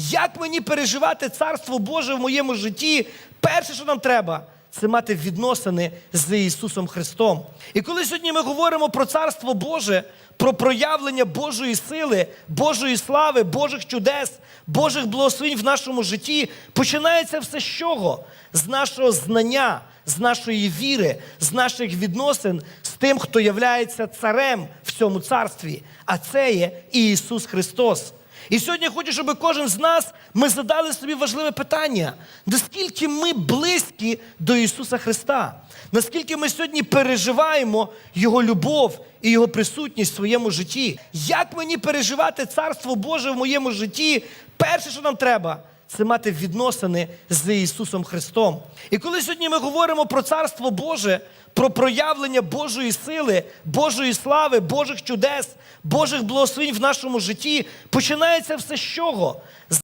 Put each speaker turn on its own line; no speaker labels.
Як мені переживати царство Боже в моєму житті? Перше, що нам треба, це мати відносини з Ісусом Христом. І коли сьогодні ми говоримо про царство Боже, про проявлення Божої сили, Божої слави, Божих чудес, Божих благословень в нашому житті, починається все з чого? З нашого знання, з нашої віри, з наших відносин з тим, хто являється царем цьому царстві. А це є Ісус Христос. І сьогодні я хочу, щоб кожен з нас ми задали собі важливе питання: наскільки ми близькі до Ісуса Христа? Наскільки ми сьогодні переживаємо Його любов і Його присутність в своєму житті? Як мені переживати Царство Боже в моєму житті? Перше, що нам треба, це мати відносини з Ісусом Христом. І коли сьогодні ми говоримо про Царство Боже, про проявлення Божої сили, Божої слави, Божих чудес, Божих благословень в нашому житті, починається все з чого?